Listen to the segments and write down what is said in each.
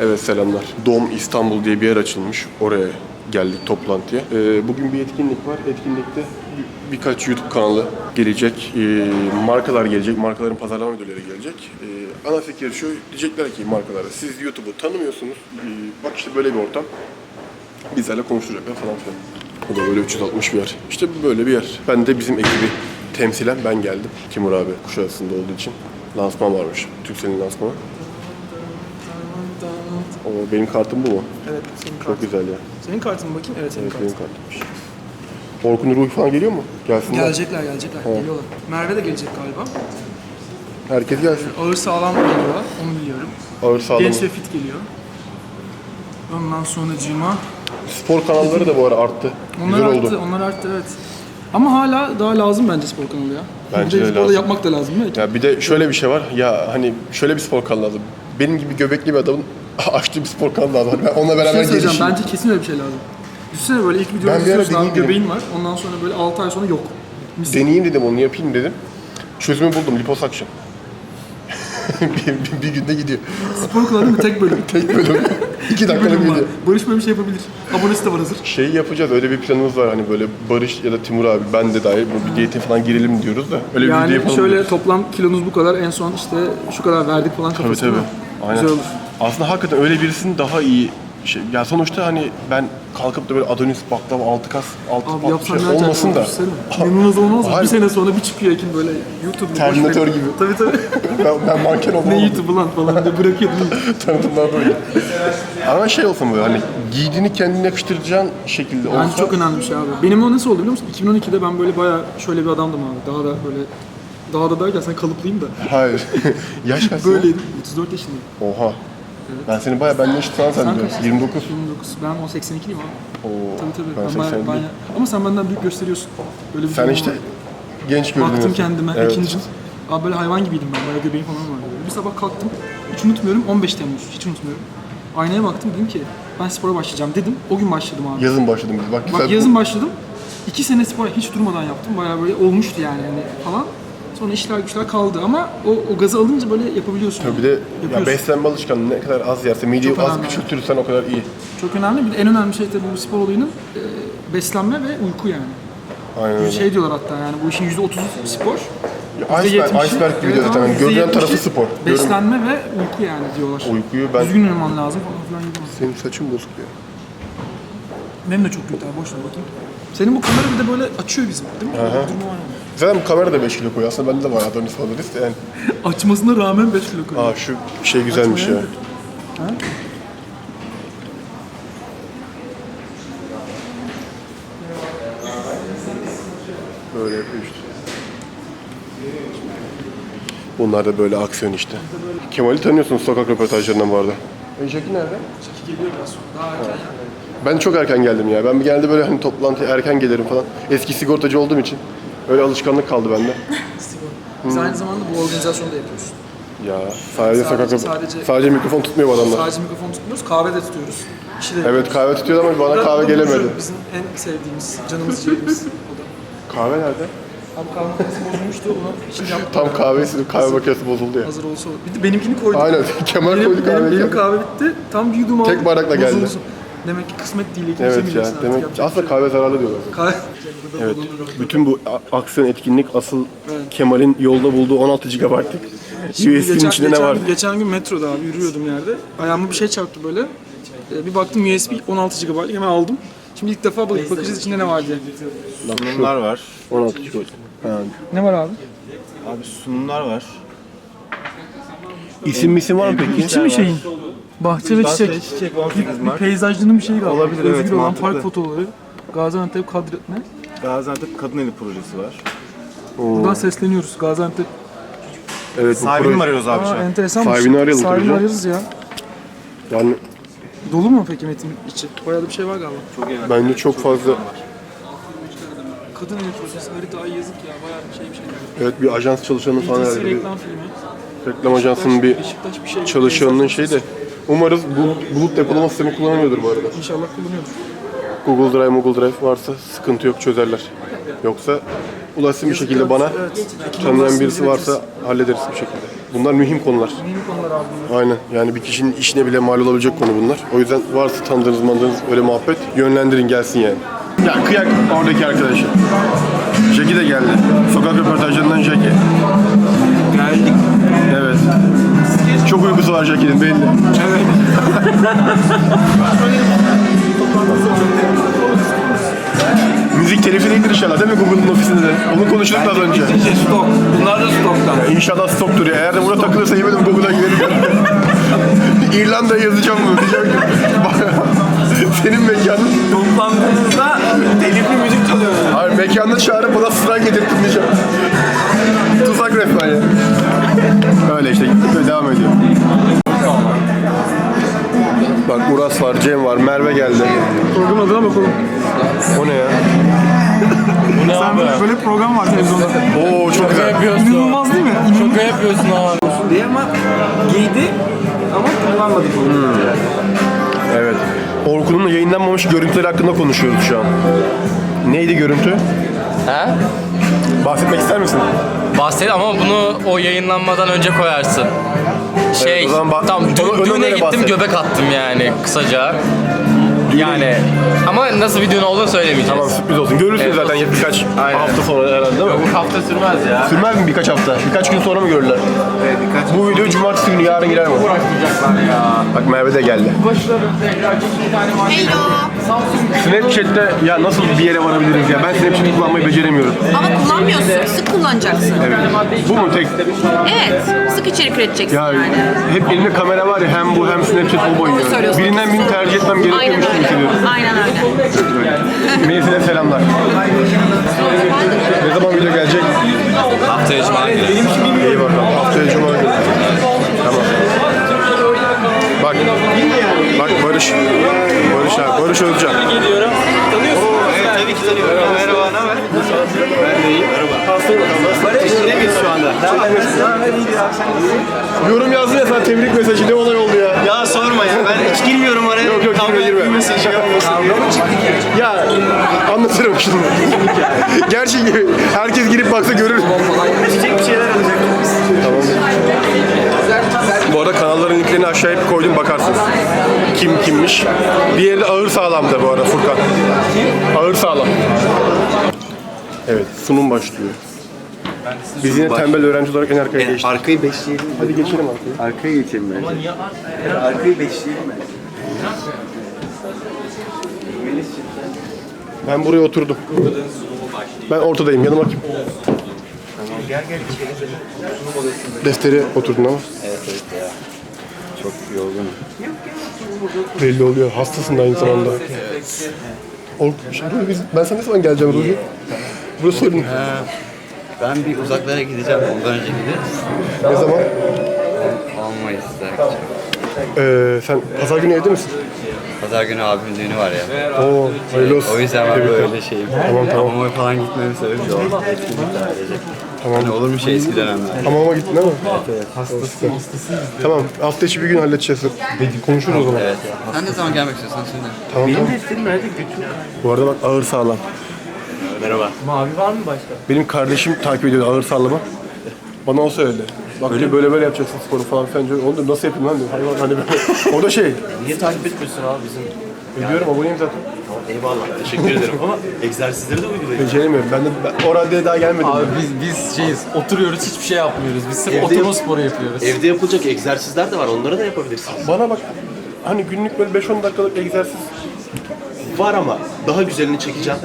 Evet selamlar. Dom İstanbul diye bir yer açılmış. Oraya geldik toplantıya. Ee, bugün bir etkinlik var. Etkinlikte bir- birkaç YouTube kanalı gelecek. Ee, markalar gelecek. Markaların pazarlama müdürleri gelecek. Ee, ana fikir şu. Diyecekler ki markalara siz YouTube'u tanımıyorsunuz. Ee, bak işte böyle bir ortam. Bizlerle konuşacaklar falan filan. Bu da böyle 360 bir yer. İşte böyle bir yer. Ben de bizim ekibi temsilen ben geldim. Timur abi Kuşadası'nda olduğu için. Lansman varmış. Türkcell'in lansmanı. O benim kartım bu mu? Evet, senin Çok kartın. güzel ya. Senin kartın mı bakayım? Evet, senin Evet kartın. benim kartımmış. Orkun Ruhi falan geliyor mu? Gelsinler. Gelecekler, gelecekler. Geliyorlar. Merve de gelecek galiba. Herkes gelsin. Ağır sağlam geliyorlar, onu biliyorum. Ağır sağlam. Genç ve fit geliyor. Ondan sonra Cima. Spor kanalları da bu ara arttı. Onlar güzel arttı, oldu. onlar arttı evet. Ama hala daha lazım bence spor kanalı ya. Bence de sporda lazım. yapmak da lazım mi? Ya bir de şöyle bir şey var. Ya hani şöyle bir spor kanalı lazım. Benim gibi göbekli bir adamın açtığı bir spor kanalı lazım. Ben onunla Bir beraber şey gelişeyim. bence kesin öyle bir şey lazım. Düşünsene böyle ilk videoyu Ben bir ara izliyorsun abi, deneyeyim göbeğin var. Ondan sonra böyle 6 ay sonra yok. Mis. Deneyeyim dedim onu yapayım dedim. Çözümü buldum. Liposuction. bir, bir, bir günde gidiyor. Spor kanalı mi? Tek bölüm. Tek bölüm. İki dakikada bölüm var. gidiyor. Barış böyle bir şey yapabilir. Abonesi de var hazır. Şey yapacağız öyle bir planımız var hani böyle Barış ya da Timur abi ben de dahil bu bir diyete falan girelim diyoruz da öyle bir video Yani yapalım. şöyle diyoruz. toplam kilonuz bu kadar en son işte şu kadar verdik falan kafası tabii. değil mi? Aynen. Güzel olur. Aslında hakikaten öyle birisinin daha iyi şey. Ya sonuçta hani ben kalkıp da böyle Adonis baklava altı kas altı Abi yapsan şey ne olmasın da. Memnunuz olmaz mı? Hayır. Bir sene sonra bir çıkıyor Ekin böyle YouTube'u boş Terminator gibi. Tabii tabii. ben, ben manken olmam. ne YouTube lan falan diye bırakıyordum. Tanıtımlar böyle. Ama şey olsun böyle hani giydiğini kendine yakıştıracağın şekilde olsa. Bence çok önemli bir şey abi. Benim o nasıl oldu biliyor musun? 2012'de ben böyle bayağı şöyle bir adamdım abi. Daha da böyle daha da derken sen kalıplıyım da. Hayır. Yaş kaç? Böyleydim. 34 yaşındayım. Oha. Ben seni bayağı benden falan Sen kaç? 29. 29. Ben 10 82'liyim abi. Oo. Tabii tabii. Ben Ben 80 bayağı, bayağı... Ama sen benden büyük gösteriyorsun. Böyle bir Sen işte var. genç görünüyorsun. Baktım kendime Evet. ikinci. Abi böyle hayvan gibiydim ben. Bayağı göbeğim falan vardı. Bir sabah kalktım. Hiç unutmuyorum. 15 Temmuz. Hiç unutmuyorum. Aynaya baktım dedim ki ben spora başlayacağım dedim. O gün başladım abi. Yazın başladım biz. Bak, Bak yazın başladım. İki sene spor hiç durmadan yaptım. Bayağı böyle olmuştu yani hani falan. Sonra işler güçler kaldı ama o, o gazı alınca böyle yapabiliyorsun. Tabii yani. bir de ya beslenme alışkanlığı ne kadar az yerse, mideyi Çok az önemli. küçültürsen o kadar iyi. Çok önemli. Bir de en önemli şey tabii bu spor olayının e, beslenme ve uyku yani. Aynen öyle. Şey diyorlar hatta yani bu işin %30'u spor. Iceberg, %70'i iceberg gibi diyor zaten. Yani görünen %70'i tarafı spor. Görün, Beslenme ve uyku yani diyorlar. uykuyu ben... Düzgün uyuman lazım falan filan gibi. Senin saçın bozuk ya. Benim de çok kötü abi boş ver bakayım. Senin bu kamera bir de böyle açıyor bizim değil mi? Öyle bir durumu var yani. Zaten bu kamera da 5 kilo koyuyor. Aslında bende de var Adonis Adonis de yani. Açmasına rağmen 5 kilo koyuyor. Aa şu şey güzelmiş ya. Açmaya- Ha? Böyle yapıyor işte. Bunlar da böyle aksiyon işte. Kemal'i tanıyorsunuz sokak röportajlarından vardı. E Jackie nerede? Çeki geliyor biraz sonra. Daha erken ya. Ben çok erken geldim ya. Ben genelde böyle hani toplantıya erken gelirim falan. Eski sigortacı olduğum için öyle alışkanlık kaldı bende. Biz aynı zamanda bu organizasyonu da yapıyoruz. Ya sadece, Sadece- sadece- sadece mikrofon tutmuyor bu adamlar. Sadece mikrofon tutmuyoruz, kahve de tutuyoruz. İşi de Evet kahve tutuyor ama bana kahve gelemedi. Bizim en sevdiğimiz, canımız ciğerimiz. o da. Kahve nerede? Abi kahve makinesi bozulmuştu, onu şimdi yaptık. Tam kahvesi, kahve makinesi bozuldu ya. Hazır olsa olur. Bir de benimkini koyduk. Aynen. Kemal Benim, koydu benim, kahveyi. benim kahve bitti. Tam bir yudum aldım. Tek bardakla geldi. bozuldu. Demek ki kısmet değil. ikimiz Evet ya. artık, Demek yapacak aslında kahve zararlı diyorlar. şey. Kahve. Evet. Bütün bu aksiyon etkinlik asıl Kemal'in yolda bulduğu 16 GB'lık USB'nin içinde ne geçen, var? gün- geçen gün metroda abi yürüyordum yerde. Ayağıma bir şey çarptı böyle. Ee, bir baktım USB 16 GB hemen aldım. Şimdi ilk defa bak bakacağız içinde ne var diye. Sunumlar var. 16 GB. Ne var abi? Abi sunumlar var. İsim misim var mı peki? İçi mi şeyin? Bahçe ve Bahçe çiçek. Çiçek 18 Bir Mart. peyzajcının bir şeyi galiba. Olabilir, Özgür evet, olan mantıklı. park fotoğrafları. Gaziantep kadretme. Gaziantep Kadın Eli projesi var. Buradan sesleniyoruz. Gaziantep. Evet bu Sahibini mi proje. arıyoruz abi şu Aa, an? enteresan Sahibini arayalım tabii Sahibini canım. ararız ya. Yani Dolu mu peki Metin içi? Bayağı da bir şey var galiba. Çok iyi. bence çok fazla Kadın eli projesi, harita ay yazık ya. Bayağı bir şey bir şey. evet bir ajans çalışanı falan herhalde bir reklam filmi. Reklam ajansının bir Beşiktaş bir şey. çalışanının şeyi de umarız bu bulut depolama sistemi kullanamıyordur bu arada. İnşallah kullanıyordur. Google Drive, Google Drive varsa sıkıntı yok çözerler. Yoksa ulaşsın bir şekilde bana. Evet. Tanıyan Ulaşsın, birisi varsa hallederiz bir şekilde. Bunlar mühim konular. Mühim konular abi bunlar. Aynen. Yani bir kişinin işine bile mal olabilecek konu bunlar. O yüzden varsa tanıdığınız mandığınız öyle muhabbet yönlendirin gelsin yani. Ya kıyak oradaki arkadaşı. Jackie de geldi. Sokak röportajlarından Jackie. Geldik. Çok uykusu var Jackie'nin belli. Evet. Müzik telifi değildir inşallah değil mi Google'ın ofisinde? Onu konuştuk da az önce. stok. Bunlar da stoktan. İnşallah stoktur ya. Eğer de burada takılırsa yemedim Google'a gidelim. İrlanda'ya yazacağım bunu. Diyeceğim ki senin mekanın Toplandığımızda telifli müzik çalıyoruz. Hayır mekanda çağırıp bana sıra getirttin diyeceğim. Var, Cem var, Merve geldi. Program adına bakalım. O ne ya? Sen böyle, böyle bir program var televizyonda. Oo çok güzel. İnanılmaz değil mi? Şaka yapıyorsun abi. diye ama giydi ama kullanmadık onu. Evet. Orkun'un yayınlanmamış görüntüleri hakkında konuşuyoruz şu an. Neydi görüntü? He? Bahsetmek ister misin? Bahset ama bunu o yayınlanmadan önce koyarsın. Şey, Evet, o zaman bah- tam dü- düğüne gittim bahset. göbek attım yani kısaca. Yani ama nasıl bir düğün olduğunu söylemeyeceğiz. Tamam sürpriz olsun. Görürsünüz Evet, zaten olsun. birkaç Aynen. hafta sonra herhalde değil mi? Bu hafta sürmez ya. Sürmez mi birkaç hafta? Birkaç gün sonra mı görürler? Evet, birkaç Bu video cumartesi günü yarın girer mi? Uğraşmayacaklar ya. Bak Merve de geldi. Başlarım tekrar iki tane var. Snapchat'te ya nasıl bir yere varabiliriz ya? Ben Snapchat kullanmayı beceremiyorum. Ama kullanmıyorsun, sık kullanacaksın. Evet. Bu mu tek? Evet, sık içerik üreteceksin Ya yani. hep elimde kamera var ya hem bu hem Snapchat o Doğru boyuyor. söylüyorsun. Birinden birini tercih etmem Aynen gerekiyormuş gibi hissediyorum. Aynen öyle. Melisa'ya selamlar. ne zaman video gelecek? Haftaya cuma günü. İyi bakalım. Haftaya Cuma günü. Tamam. Bak. Bak Barış. Barış abi. Barış Özcan. şu anda. Yorum yazdın ya sen tebrik mesajı ne olay oldu ya? Ya sorma ya ben hiç girmiyorum oraya. Yok yok girme girme. Mesajı yapmasın diye. Ya anlatırım şimdi. Gerçi herkes girip baksa görür. İçecek bir şeyler alacak. Tamam. Bu arada kanalların linklerini aşağıya bir koydum bakarsınız. Kim kimmiş. Diğeri de ağır sağlamdı bu arada Furkan. Ağır sağlam. Evet sunum başlıyor. Biz yine tembel öğrenci olarak en arkaya geçtik. Arkayı beşleyelim. Hadi geçelim arkaya. Arkaya geçelim bence. Arkayı beşleyelim bence. Ben buraya oturdum. Ben ortadayım yanıma kim? Gel gel içeri. Defteri oturdun ama. Evet evet ya. Çok yorgunum. Belli oluyor. Hastasın da aynı zamanda. Ork, şimdi biz, ben sana ne zaman geleceğim Ruhi? Burası sorun. Ben bir uzaklara gideceğim. Ondan önce gideriz. Ne zaman? Olmayız belki. Ee, sen pazar günü evde misin? Pazar günü abimin düğünü var ya. Oo, hayırlı olsun. O yüzden ben Tebrikler. böyle şeyim. Tamam, tamam. Hamama falan gitmemin sebebi de o. Etkinlikler ailecek. Tamam. Hani olur mu şey eski dönemler? Hamama gittin değil mi? Evet, Hastasın. Tamam, hafta içi bir gün halledeceğiz. Konuşuruz o zaman. Evet. Sen ne zaman gelmek istiyorsan söyle. Tamam, Benim defterim nerede? Bu arada bak ağır sağlam. Mavi var mı başka? Benim kardeşim takip ediyordu ağır sağlama. Bana o söyledi. Bak diyor, böyle böyle yapacaksın sporu falan filan diyor. Oğlum nasıl yapayım lan diyor. Hayvan hani böyle. o da şey. Niye takip etmiyorsun abi bizim? Biliyorum aboneyim zaten. Eyvallah teşekkür ederim ama egzersizleri de uygulayın. Beceremiyorum. Ben de ben, o raddeye daha gelmedim. Abi biz biz şeyiz. Oturuyoruz hiçbir şey yapmıyoruz. Biz sırf oturma sporu yapıyoruz. Evde yapılacak egzersizler de var onları da yapabilirsiniz. Bana bak hani günlük böyle 5-10 dakikalık egzersiz Var ama daha güzelini çekeceğim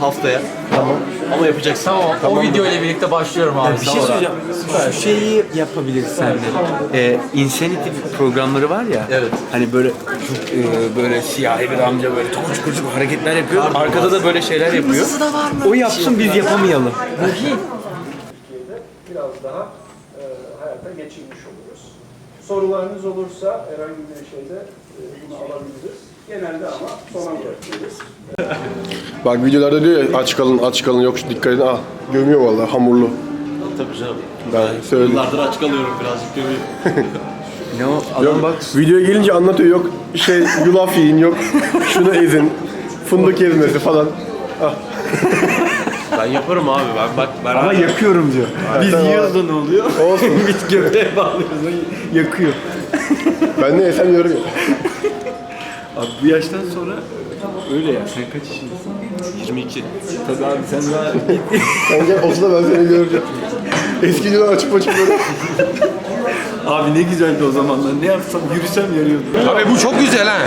haftaya. Tamam. Ama yapacaksın. Tamam, o video ile birlikte başlıyorum abi. Bir şey sonra. söyleyeceğim. Şu şeyi yapabilirsen de. Ee, insanity programları var ya. Evet. Hani böyle çok e, böyle siyahi bir amca böyle tokuç kurucu hareketler yapıyor. Arkada da böyle şeyler yapıyor. O yapsın biz yapamayalım. biraz daha e, hayata geçirmiş oluruz. Sorularınız olursa herhangi bir şeyde e, bunu alabiliriz. Genelde ama sona bırakıyoruz. Bak videolarda diyor ya aç kalın aç kalın yok şu dikkat edin. Ah gömüyor vallahi hamurlu. Tabii canım. Ben söyledim. Yıllardır aç kalıyorum birazcık göreyim. Ne o? Yok bak videoya gelince anlatıyor yok şey yulaf yiyin yok şunu ezin fındık ezmesi falan. Ah. Ben yaparım abi. Ben bak ben Ama yakıyorum diyor. Biz tamam. yiyoruz da ne oluyor? Olsun. Biz göbeğe bağlıyoruz. Yakıyor. Ben de yesem yiyorum ya. Abi bu yaştan sonra öyle ya. Sen kaç yaşındasın? 22. Tabii abi sen daha Sen gel olsa da ben seni göreceğim. Eski açıp açıp böyle. Abi ne güzeldi o zamanlar. Ne yapsam yürüsem yarıyordu. Abi bu çok güzel ha.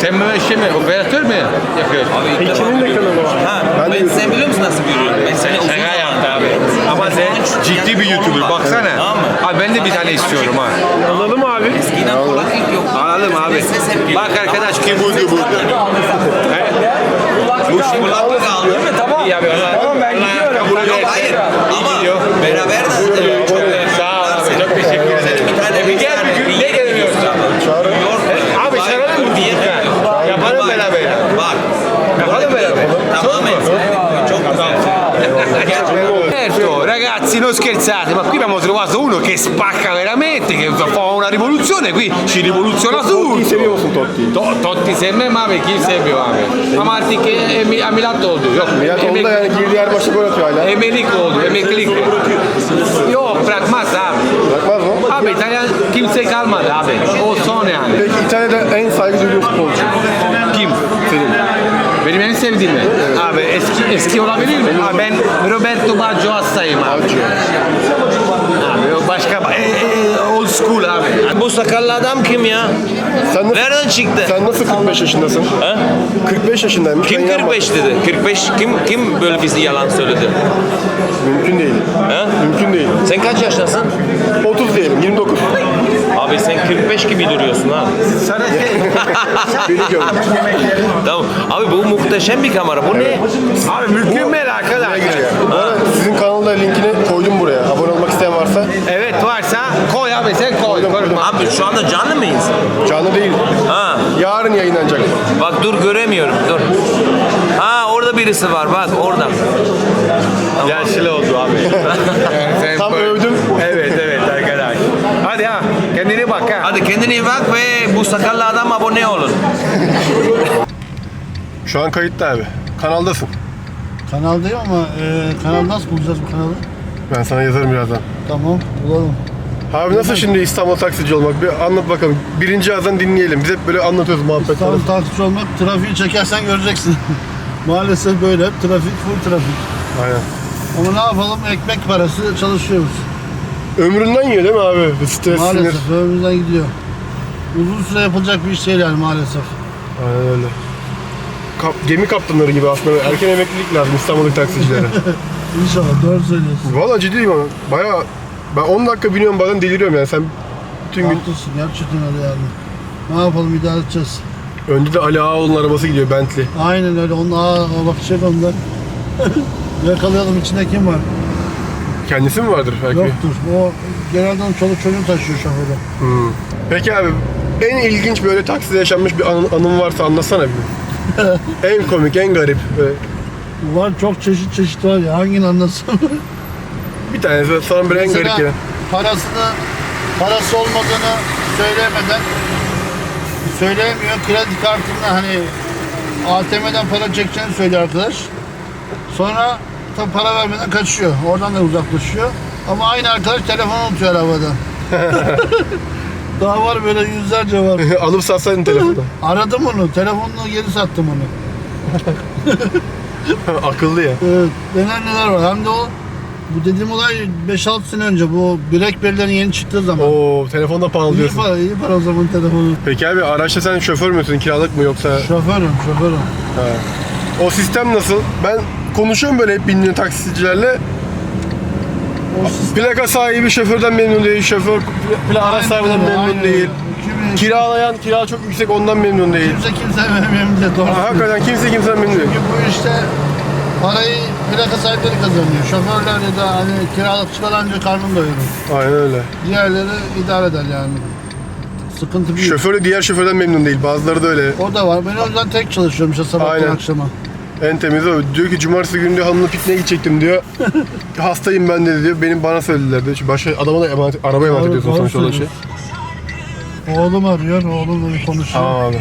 Sen böyle şey mi, operatör mü yapıyorsun? Abi ilk Kimin de kanalı var? Ha, Ben sen biliyor musun nasıl yürüyorum? Ben seni uzun Şaka yaptı zamandır abi. Ama sen ciddi bir YouTuber Bak, baksana. Tamam mı? Abi ben de bir tane istiyorum ha. Alalım abi. Eskiden kulaklık yok. Alalım abi. Ses hep geliyor. Bak arkadaş kim buydu bu? Bu kulaklık aldı mı? Tamam. İyi abi. Tamam ben gidiyorum. Yok hayır. Ama gidiyor. beraber de Sağ spacca veramente, che fa una rivoluzione, qui ci rivoluziona tutto. seviyor musun Totti'yi? To- Totti sevmem abi, kim seviyor abi? Ama artık e, emi- ameliyat oldu. Yok, oldu emek- da maçta gol atıyor hala. Emeklilik oldu, emeklilik. Yok, bırakmaz abi. Bırakmaz mı? Abi İtalyan kimse kalmadı abi. O son yani. Peki İtalya'da en saygı duyduğun futbolcu? Kim? Senin. Benim en sevdiğim mi? Abi eski eski olabilir mi? Abi ben Roberto Baggio sakallı adam kim ya? Sen nasıl, Nereden çıktı? sen nasıl 45 yaşındasın? Ha? 45 yaşındaymış. Kim ben yapmadım. 45 dedi? 45 kim kim böyle bizi yalan söyledi? Mümkün değil. Ha? Mümkün değil. Sen kaç yaşındasın? 30 diyelim, 29. Abi sen 45 gibi duruyorsun ha. Beni gördüm. tamam. Abi bu muhteşem bir kamera. Bu ne? Abi mükemmel arkadaşlar. Bu arada sizin kanalda linkini koydum buraya. Abone olmak isteyen varsa. Evet varsa koy abi sen koy. koy. Abi şu anda canlı mıyız? Canlı değil. Ha. Yarın yayınlanacak. Bak dur göremiyorum. Dur. Ha orada birisi var bak orada. Yaşlı oldu abi. Sen Tam böyle- övdüm. Evet evet arkadaş. Hadi ha kendine bak ha. Hadi kendine iyi bak ve bu sakallı adam abone olun. Şu an kayıtta abi. Kanaldasın. Kanaldayım ama e, kanal nasıl bulacağız bu kanalı? Ben sana yazarım birazdan. Tamam bulalım. Abi nasıl şimdi İstanbul taksici olmak? Bir anlat bakalım. Birinci ağızdan dinleyelim. Biz hep böyle anlatıyoruz muhabbet falan. İstanbul taksici olmak trafiği çekersen göreceksin. Maalesef böyle hep trafik full trafik. Aynen. Ama ne yapalım ekmek parası çalışıyoruz. Ömründen yiyor değil mi abi? Stres, sinir. Maalesef önümüzden gidiyor. Uzun süre yapılacak bir iş değil yani maalesef. Aynen öyle. Kap- gemi kaptanları gibi aslında. Erken emeklilik lazım İstanbul'daki taksicilere. İnşallah doğru söylüyorsun. Valla ciddiyim ama. Bayağı ben 10 dakika biniyorum bazen deliriyorum yani. Sen bütün gün Haklısın gerçekten öyle yani. Ne yapalım idare edeceğiz. önde de Ali Ağaoğlu'nun arabası gidiyor Bentley. Aynen öyle. Onun aa bakacak ondan. Yakalayalım içinde kim var? Kendisi mi vardır belki? Yoktur. O genelde onun çoluk çocuğu taşıyor şoförü. Peki abi en ilginç böyle takside yaşanmış bir anın, anın varsa anlatsana bir. en komik, en garip. Böyle Var çok çeşit çeşit var ya. Hangini anlatsam? Bir tanesi sana bir en garip Mesela gelen. parasını, parası olmadığını söyleyemeden söyleyemiyor. Kredi kartını hani ATM'den para çekeceğini söylüyor arkadaş. Sonra tam para vermeden kaçıyor. Oradan da uzaklaşıyor. Ama aynı arkadaş telefonu unutuyor arabadan. Daha var böyle yüzlerce var. Alıp satsaydın telefonu. Aradım onu. Telefonunu geri sattım onu. Akıllı ya. Evet, neler neler var. Hem de o bu dediğim olay 5-6 sene önce bu Blackberry'lerin yeni çıktığı zaman. Oo telefonda pahalı iyi diyorsun. para, iyi para o zaman telefonu. Peki abi araçta sen şoför müsün, kiralık mı yoksa? Şoförüm, şoförüm. O sistem nasıl? Ben konuşuyorum böyle hep bindiğim taksicilerle. O sistem Plaka sahibi şoförden memnun değil, şoför plaka araç sahibinden Aynen öyle, memnun aynen değil. öyle. Kimi- Kiralayan kira çok yüksek ondan memnun değil. Kimse kimse memnun değil. Doğru. Ha, hakikaten kimse kimseden memnun değil. Çünkü bu işte parayı plaka sahipleri kazanıyor. Şoförler ya da hani kiralıkçılar ancak karnını doyurur. Aynen öyle. Diğerleri idare eder yani. Sıkıntı büyük. Şoför de diğer şoförden memnun değil. Bazıları da öyle. O da var. Ben o yüzden tek çalışıyorum işte sabahtan Aynen. akşama. En temiz o. Diyor ki cumartesi günü diyor hanımla pikniğe gidecektim diyor. Hastayım ben de diyor. Benim bana söylediler diyor. Çünkü başka adama da emanet, araba emanet ediyorsun doğru sonuçta olan şey. söylüyorsun. Oğlum arıyor, oğlumla bir konuşuyor. Tamam abi.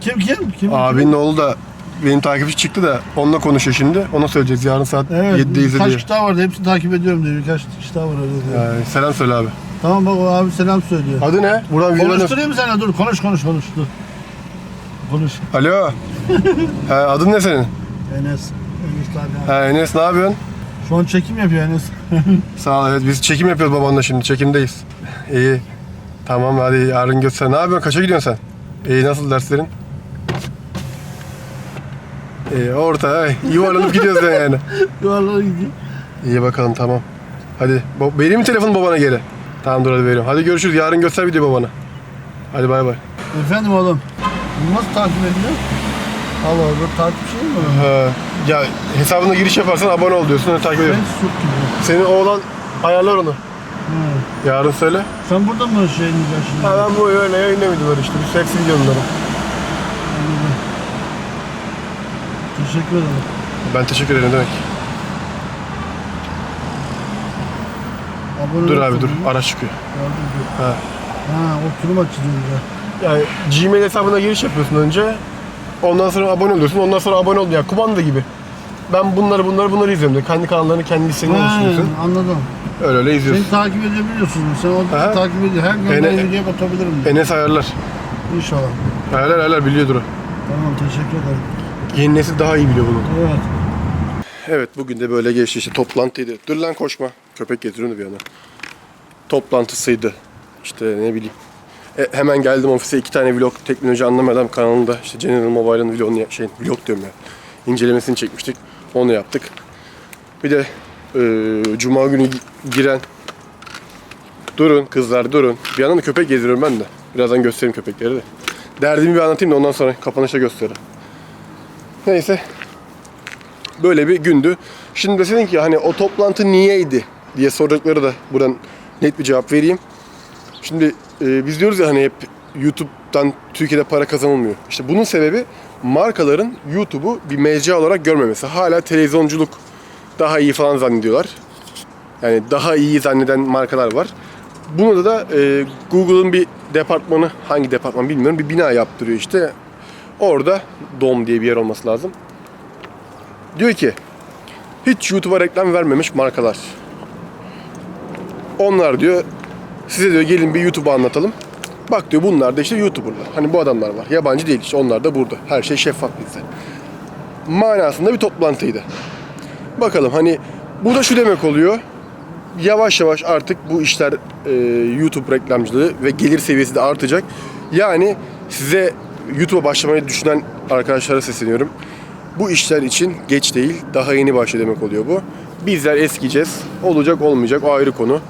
Kim kim? Kim? Abinin oğlu da benim takipçi çıktı da onunla konuşuyor şimdi. Ona söyleyeceğiz yarın saat Evet, 7'de izle diye. kişi daha vardı. Hepsini takip ediyorum diyor. Birkaç kişi daha var öyle diyor. Yani selam söyle abi. Tamam bak o abi selam söylüyor. Adı ne? Buradan videolarını... Konuşturayım sana? Dur konuş konuş konuş dur. Konuş. Alo. ha, adın ne senin? Enes. Enes Tarkan. Ha, Enes ne yapıyorsun? Şu an çekim yapıyor Enes. Sağ ol evet biz çekim yapıyoruz babanla şimdi çekimdeyiz. İyi. Tamam hadi yarın göster. Ne yapıyorsun? Kaça gidiyorsun sen? İyi nasıl derslerin? İyi orta. ay, Yuvarlanıp gidiyoruz yani. yani. Yuvarlara gidiyor. İyi bakalım tamam. Hadi ba- vereyim mi telefonu babana geri? Tamam dur hadi veriyorum. Hadi görüşürüz. Yarın göster video babana. Hadi bay bay. Efendim oğlum. Bu nasıl takip ediyor? Allah Allah takip şey mi? Ha, ya hesabına giriş yaparsan abone ol diyorsun. Hadi takip Ben ediyorum. gibi. Senin oğlan ayarlar onu. Yarın söyle. Sen burada mı şey şimdi? Ha, ben bu öyle yayınla videoları işte. Bir seks videoları. Teşekkür ederim. Ben teşekkür ederim demek. Abone Dur abi dur. değil mi? Araç çıkıyor. Gördüm, dur. Ha. Ha oturum açılıyor ya. Yani Gmail hesabına giriş yapıyorsun önce. Ondan sonra abone oluyorsun. Ondan sonra abone ol. Ya kumanda gibi. Ben bunları bunları bunları izliyorum diyor. Kendi kanallarını kendi Ha, oluşturuyorsun. anladım. Öyle öyle Seni izliyorsun. takip edebiliyorsun. Sen orada Aha. takip ediyor. Her gün Ene- videoya bakabilirim. Enes ayarlar. İnşallah. Ayarlar ayarlar biliyordur o. Tamam teşekkür ederim. Yeni nesil daha iyi biliyor bunu. Evet. Evet bugün de böyle geçti işte toplantıydı. Dur lan koşma. Köpek getiriyordu bir yana. Toplantısıydı. İşte ne bileyim. E, hemen geldim ofise iki tane vlog teknoloji anlamadan kanalında işte General Mobile'ın vlogunu şey vlog diyorum ya. incelemesini çekmiştik. Onu yaptık. Bir de e, cuma günü gi- giren durun kızlar durun. Bir yandan da köpek gezdiriyorum ben de. Birazdan göstereyim köpekleri de. Derdimi bir anlatayım da ondan sonra kapanışa gösteririm. Neyse böyle bir gündü. Şimdi deseydin ki hani o toplantı niyeydi diye sordukları da buradan net bir cevap vereyim. Şimdi e, biz diyoruz ya hani hep YouTube'dan Türkiye'de para kazanılmıyor. İşte bunun sebebi markaların YouTube'u bir mecra olarak görmemesi. Hala televizyonculuk daha iyi falan zannediyorlar. Yani daha iyi zanneden markalar var. Bunu da e, Google'ın bir departmanı, hangi departman bilmiyorum, bir bina yaptırıyor işte. Orada Dom diye bir yer olması lazım. Diyor ki hiç YouTube'a reklam vermemiş markalar. Onlar diyor size diyor gelin bir YouTube'u anlatalım. Bak diyor bunlar da işte YouTuber'lar. Hani bu adamlar var. Yabancı değil işte onlar da burada. Her şey şeffaf bizde. Manasında bir toplantıydı. Bakalım hani bu da şu demek oluyor. Yavaş yavaş artık bu işler e, YouTube reklamcılığı ve gelir seviyesi de artacak. Yani size YouTube'a başlamayı düşünen arkadaşlara sesleniyorum. Bu işler için geç değil, daha yeni başlıyor demek oluyor bu. Bizler eskiyeceğiz. Olacak olmayacak o ayrı konu.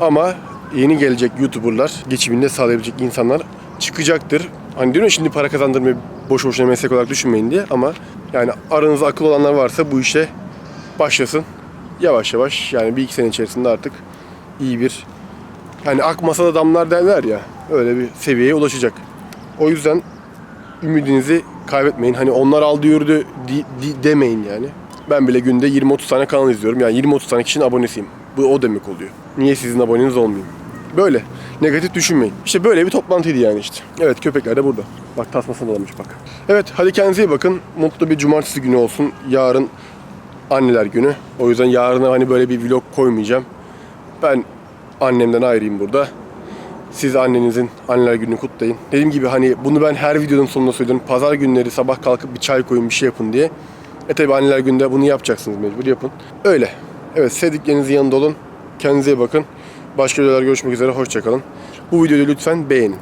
Ama yeni gelecek YouTuber'lar, geçimini de sağlayabilecek insanlar çıkacaktır. Hani diyorum şimdi para kazandırmayı boş boşuna meslek olarak düşünmeyin diye ama yani aranızda akıl olanlar varsa bu işe başlasın. Yavaş yavaş yani bir iki sene içerisinde artık iyi bir hani ak masada damlar derler ya öyle bir seviyeye ulaşacak. O yüzden ümidinizi kaybetmeyin. Hani onlar aldı yürüdü di- di- demeyin yani. Ben bile günde 20-30 tane kanal izliyorum. Yani 20-30 tane kişinin abonesiyim. Bu o demek oluyor. Niye sizin aboneniz olmayayım? Böyle. Negatif düşünmeyin. İşte böyle bir toplantıydı yani işte. Evet köpekler de burada. Bak tasmasına dolamış bak. Evet hadi kendinize iyi bakın. Mutlu bir cumartesi günü olsun. Yarın anneler günü. O yüzden yarına hani böyle bir vlog koymayacağım. Ben annemden ayrıyım burada. Siz annenizin anneler gününü kutlayın. Dediğim gibi hani bunu ben her videonun sonunda söylüyorum. Pazar günleri sabah kalkıp bir çay koyun bir şey yapın diye. E tabi anneler günde bunu yapacaksınız mecbur yapın. Öyle. Evet sevdiklerinizin yanında olun. Kendinize iyi bakın. Başka videolar görüşmek üzere. Hoşçakalın. Bu videoyu lütfen beğenin.